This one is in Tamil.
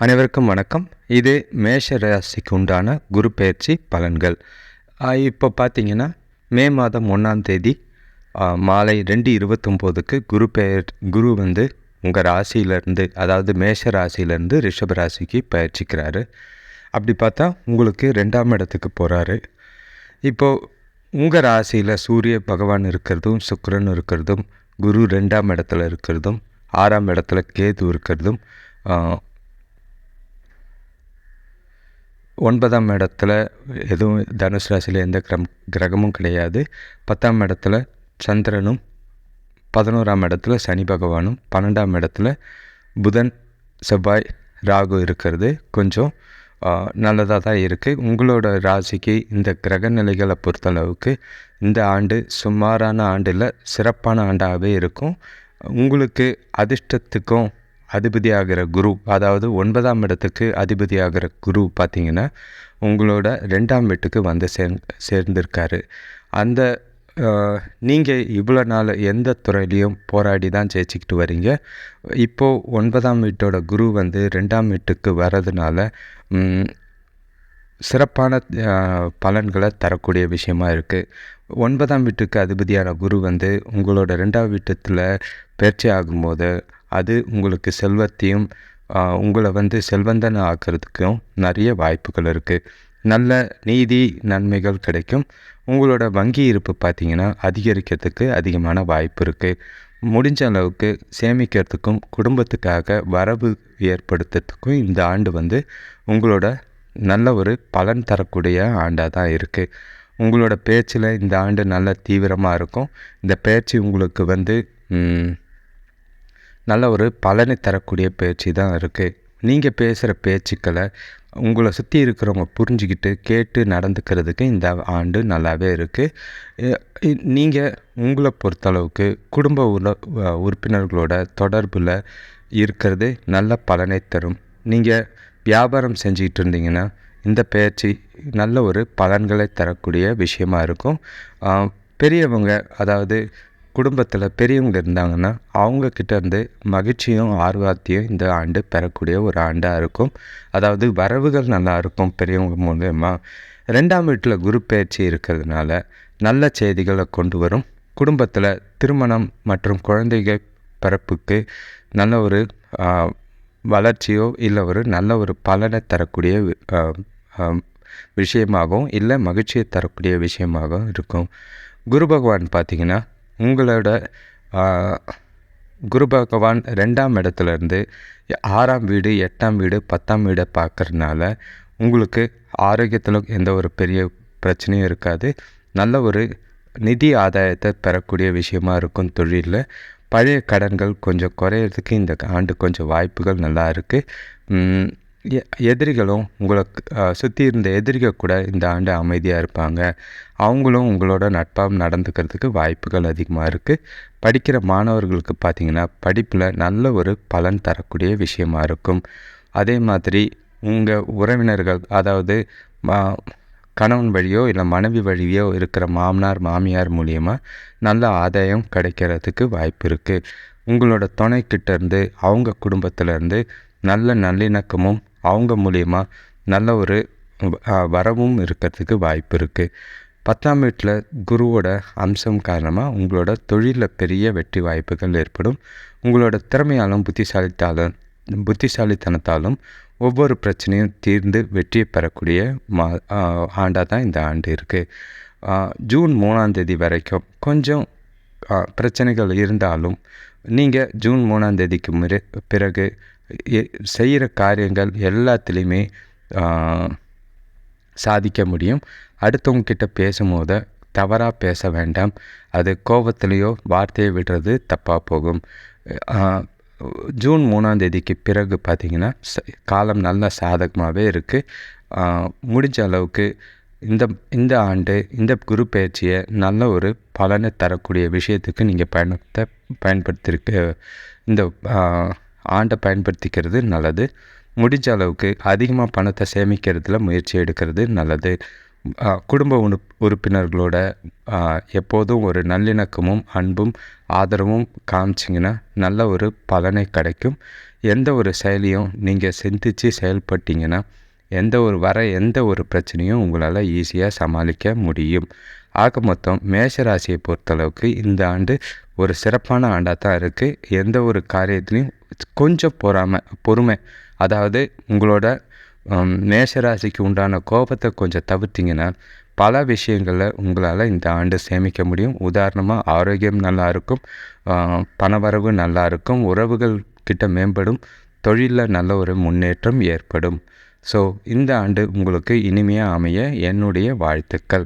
அனைவருக்கும் வணக்கம். இது மேஷ ராசிக்கு உண்டான குரு பயிற்சி பலன்கள். இப்போ பார்த்தீங்கன்னா மே மாதம் ஒன்றாம் தேதி மாலை ரெண்டு இருபத்தொம்போதுக்கு குரு பெயர் குரு வந்து உங்கள் ராசியிலேருந்து அதாவது மேஷ ராசியிலேருந்து ரிஷப ராசிக்கு பயிற்சிக்கிறாரு. அப்படி பார்த்தா உங்களுக்கு ரெண்டாம் இடத்துக்கு போகிறாரு இப்போது உங்கள் ராசியில் சூரிய பகவான் இருக்கிறதும் சுக்கரன் இருக்கிறதும் குரு ரெண்டாம் இடத்துல இருக்கிறதும் ஆறாம் இடத்துல கேது இருக்கிறதும் ஒன்பதாம் இடத்துல எதுவும் தனுஷ் ராசியில் எந்த கிரம் கிரகமும் கிடையாது. பத்தாம் இடத்துல சந்திரனும் பதினோராம் இடத்துல சனி பகவானும் பன்னெண்டாம் இடத்துல புதன் செவ்வாய் ராகு இருக்கிறது. கொஞ்சம் நல்லதாக தான் இருக்குது உங்களோட ராசிக்கு இந்த கிரக நிலைகளை பொறுத்தளவுக்கு இந்த ஆண்டு சுமாரான ஆண்டில் சிறப்பான ஆண்டாகவே இருக்கும். உங்களுக்கு அதிர்ஷ்டத்துக்கும் அதிபதியாகிற குரு அதாவது ஒன்பதாம் இடத்துக்கு அதிபதியாகிற குரு பார்த்திங்கன்னா உங்களோட ரெண்டாம் வீட்டுக்கு வந்து சேர் சேர்ந்திருக்காரு. அந்த நீங்கள் இவ்வளோ நாள் எந்த துறையிலையும் போராடி தான் ஜெயிச்சுக்கிட்டு வரீங்க. இப்போது ஒன்பதாம் வீட்டோட குரு வந்து ரெண்டாம் வீட்டுக்கு வர்றதுனால சிறப்பான பலன்களை தரக்கூடிய விஷயமா இருக்குது ஒன்பதாம் வீட்டுக்கு அதிபதியான குரு வந்து உங்களோட ரெண்டாம் வீட்டத்தில் பயிற்சி ஆகும்போது அது உங்களுக்கு செல்வத்தையும் உங்களை வந்து செல்வந்தன ஆக்கிறதுக்கும் நிறைய வாய்ப்புகள் இருக்குது நல்ல நீதி நன்மைகள் கிடைக்கும். உங்களோட வங்கி இருப்பு பார்த்திங்கன்னா அதிகரிக்கிறதுக்கு அதிகமான வாய்ப்பு இருக்குது முடிஞ்ச அளவுக்கு சேமிக்கிறதுக்கும் குடும்பத்துக்காக வரவு ஏற்படுத்துறதுக்கும் இந்த ஆண்டு வந்து உங்களோட நல்ல ஒரு பலன் தரக்கூடிய ஆண்டாக தான் இருக்குது உங்களோட பேச்சில் இந்த ஆண்டு நல்ல தீவிரமாக இருக்கும். இந்த பேச்சு உங்களுக்கு வந்து நல்ல ஒரு பலனை தரக்கூடிய பேச்சு தான் இருக்குது நீங்கள் பேசுகிற பேச்சுக்களை உங்களை சுற்றி இருக்கிறவங்க புரிஞ்சுக்கிட்டு கேட்டு நடந்துக்கிறதுக்கு இந்த ஆண்டு நல்லாவே இருக்குது நீங்கள் உங்களை பொறுத்தளவுக்கு குடும்ப உல உறுப்பினர்களோட தொடர்பில் இருக்கிறது நல்ல பலனை தரும். நீங்கள் வியாபாரம் செஞ்சுக்கிட்டு இருந்தீங்கன்னா இந்த பயிற்சி நல்ல ஒரு பலன்களை தரக்கூடிய விஷயமா இருக்கும். பெரியவங்க அதாவது குடும்பத்தில் பெரியவங்க இருந்தாங்கன்னா அவங்கக்கிட்ட இருந்து மகிழ்ச்சியும் ஆர்வத்தையும் இந்த ஆண்டு பெறக்கூடிய ஒரு ஆண்டாக இருக்கும். அதாவது வரவுகள் நல்லா இருக்கும் பெரியவங்க மூலயமா. ரெண்டாம் வீட்டில் குரு பயிற்சி இருக்கிறதுனால நல்ல செய்திகளை கொண்டு வரும். குடும்பத்தில் திருமணம் மற்றும் குழந்தைகள் பிறப்புக்கு நல்ல ஒரு வளர்ச்சியோ இல்லை ஒரு நல்ல ஒரு பலனை தரக்கூடிய வி- விஷயமாகவும் இல்லை மகிழ்ச்சியை தரக்கூடிய விஷயமாகவும் இருக்கும். குரு பகவான் பார்த்தீங்கன்னா உங்களோட குரு பகவான் ரெண்டாம் இடத்துலேருந்து ஆறாம் வீடு எட்டாம் வீடு பத்தாம் வீடை பார்க்குறதுனால உங்களுக்கு ஆரோக்கியத்தில் எந்த ஒரு பெரிய பிரச்சனையும் இருக்காது. நல்ல ஒரு நிதி ஆதாயத்தை பெறக்கூடிய விஷயமா இருக்கும் தொழிலில். பழைய கடன்கள் கொஞ்சம் குறையிறதுக்கு இந்த ஆண்டு கொஞ்சம் வாய்ப்புகள் நல்லா இருக்குது எதிரிகளும் உங்களை சுற்றி இருந்த எதிரிகள் கூட இந்த ஆண்டு அமைதியாக இருப்பாங்க. அவங்களும் உங்களோட நட்பாக நடந்துக்கிறதுக்கு வாய்ப்புகள் அதிகமாக இருக்குது படிக்கிற மாணவர்களுக்கு பார்த்தீங்கன்னா படிப்பில் நல்ல ஒரு பலன் தரக்கூடிய விஷயமா இருக்கும். அதே மாதிரி உங்கள் உறவினர்கள் அதாவது மா- கணவன் வழியோ இல்லை மனைவி வழியோ இருக்கிற மாமனார் மாமியார் மூலியமாக நல்ல ஆதாயம் கிடைக்கிறதுக்கு வாய்ப்பு இருக்குது உங்களோட துணைக்கிட்டேருந்து அவங்க குடும்பத்திலேருந்து நல்ல நல்லிணக்கமும் அவங்க மூலியமாக நல்ல ஒரு வரவும் இருக்கிறதுக்கு வாய்ப்பு இருக்குது பத்தாம் வீட்டில் குருவோட அம்சம் காரணமாக உங்களோட தொழிலில் பெரிய வெற்றி வாய்ப்புகள் ஏற்படும். உங்களோட திறமையாலும் புத்திசாலித்தாலும் புத்திசாலித்தனத்தாலும் ஒவ்வொரு பிரச்சனையும் தீர்ந்து வெற்றியை பெறக்கூடிய மா ஆண்டாக தான் இந்த ஆண்டு இருக்குது ஜூன் மூணாம் தேதி வரைக்கும் கொஞ்சம் பிரச்சனைகள் இருந்தாலும் நீங்கள் ஜூன் மூணாம் தேதிக்கு முறை பிறகு செய்கிற காரியங்கள் எல்லாத்துலேயுமே சாதிக்க முடியும். அடுத்தவங்கக்கிட்ட பேசும்போது தவறாக பேச வேண்டாம். அது கோபத்திலேயோ வார்த்தையை விடுறது தப்பாக போகும். ஜூன் மூணாம் தேதிக்கு பிறகு பார்த்திங்கன்னா ச- காலம் நல்ல சாதகமாகவே இருக்குது முடிஞ்ச அளவுக்கு இந்த இந்த ஆண்டு இந்த குரு பயிற்சியை நல்ல ஒரு பலனை தரக்கூடிய விஷயத்துக்கு நீங்கள் பயணத்தை பயன்படுத்திருக்க இந்த ஆண்டை பயன்படுத்திக்கிறது நல்லது. முடிஞ்ச அளவுக்கு அதிகமாக பணத்தை சேமிக்கிறதுல முயற்சி எடுக்கிறது நல்லது. குடும்ப உறு உறுப்பினர்களோட எப்போதும் ஒரு நல்லிணக்கமும் அன்பும் ஆதரவும் காமிச்சிங்கன்னா நல்ல ஒரு பலனை கிடைக்கும். எந்த ஒரு செயலியும் நீங்கள் சிந்தித்து செயல்பட்டீங்கன்னா எந்த ஒரு வர எந்த ஒரு பிரச்சனையும் உங்களால் ஈஸியாக சமாளிக்க முடியும். ஆக மொத்தம் மேஷராசியை பொறுத்தளவுக்கு இந்த ஆண்டு ஒரு சிறப்பான ஆண்டாக தான் இருக்குது எந்த ஒரு காரியத்துலேயும் கொஞ்சம் பொறாமை பொறுமை அதாவது உங்களோட மேஷராசிக்கு உண்டான கோபத்தை கொஞ்சம் தவிர்த்திங்கன்னா பல விஷயங்களில் உங்களால் இந்த ஆண்டு சேமிக்க முடியும். உதாரணமாக ஆரோக்கியம் நல்லாயிருக்கும் பணவரவு நல்லாயிருக்கும் உறவுகள் கிட்ட மேம்படும் தொழிலில் நல்ல ஒரு முன்னேற்றம் ஏற்படும். ஸோ இந்த ஆண்டு உங்களுக்கு இனிமையாக அமைய என்னுடைய வாழ்த்துக்கள்.